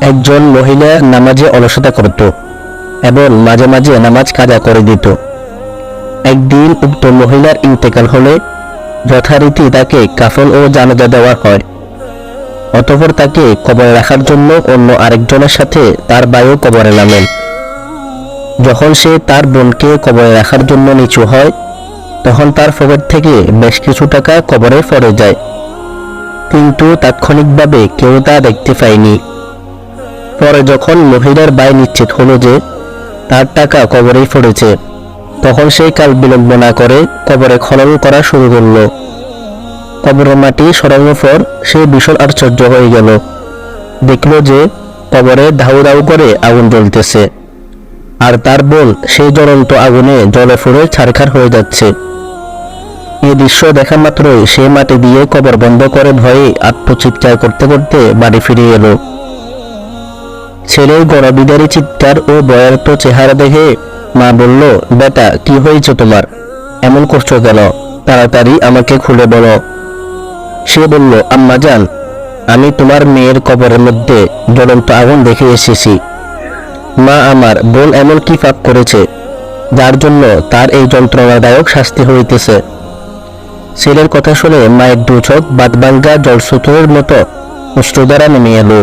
একজন মহিলা নামাজে অলসতা করত এবং মাঝে মাঝে নামাজ কাজা করে দিত। একদিন উক্ত মহিলার ইন্তেকাল হলে যথারীতি তাকে কাফন ও জানাজা দেওয়া হয়, অতপর তাকে কবরে রাখার জন্য অন্য আরেকজনের সাথে তার বায়ু কবরে নামেন। যখন সে তার বোনকে কবরে রাখার জন্য নিচু হয়, তখন তার পকেট থেকে বেশ কিছু টাকা কবরে পড়ে যায়। কিন্তু তাৎক্ষণিকভাবে কেউ তা দেখতে পায়নি। পরে যখন মহিলার বাই নিশ্চিত হলো যে তার টাকা কবরেই পড়েছে, তখন সেই কাল বিলম্ব না করে কবরে খনন করা শুরু করল। কবরের মাটি সরানোর পর সে ভীষণ আশ্চর্য হয়ে গেল। দেখল যে কবরে ধাউ ধাউ করে আগুন জ্বলতেছে, আর তার বোন সেই জ্বলন্ত আগুনে জলে ফুড়ে ছারখার হয়ে যাচ্ছে। এ দৃশ্য দেখা মাত্রই সে মাটি দিয়ে কবর বন্ধ করে ভয়ে আত্মচিৎকার করতে করতে বাড়ি ফিরে এলো। ছেলের গণবিদারী চিৎকার ও বয়ার্ত চেহারা দেখে মা বলল, বেটা, কি হয়েছে তোমার? এমন করছ কেন? তাড়াতাড়ি আমাকে খুলে বলো। সে বলল, আম্মা যান আমি তোমার মেয়ের কবরের মধ্যে জ্বলন্ত আগুন দেখে এসেছি। মা আমার বোন এমন কি পাপ করেছে, যার জন্য তার এই যন্ত্রণাদায়ক শাস্তি হইতেছে? ছেলের কথা শুনে মায়ের দু চোখ বাদবাঙ্গা জলস্রোতের মতো অশ্রুদ্বারা নেমে এলো।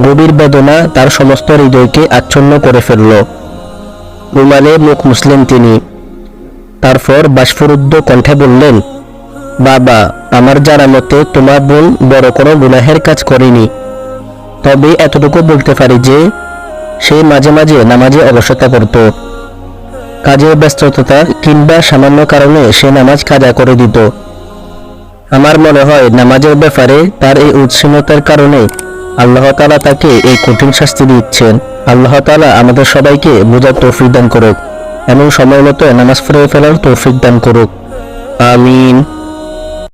গভীর বেদনা তার সমস্ত হৃদয়কে আচ্ছন্ন করে ফেলল। রুমালে মুখ মুসলেন তিনি। তারপর বাষ্পরুদ্ধ কণ্ঠে বললেন, বাবা, আমার জানা মতে তোমার বোন বড় কোনো গুনাহের কাজ করেনি। তবে এতটুকু বলতে পারি যে, সে মাঝে মাঝে নামাজে অলসতা করত। কাজের ব্যস্ততা কিংবা সামান্য কারণে সে নামাজ কাজা করে দিত। আমার মনে হয় নামাজের ব্যাপারে তার এই উৎসীনতার কারণে আল্লাহ তালা তাকে এই কঠিন শাস্তি দিচ্ছেন। আল্লাহ তালা আমাদের সবাইকে বোঝার তৌফিক দান করুক এমন সময় মতো নামাজ পড়ে ফেলার তৌফিক দান করুক। আমিন।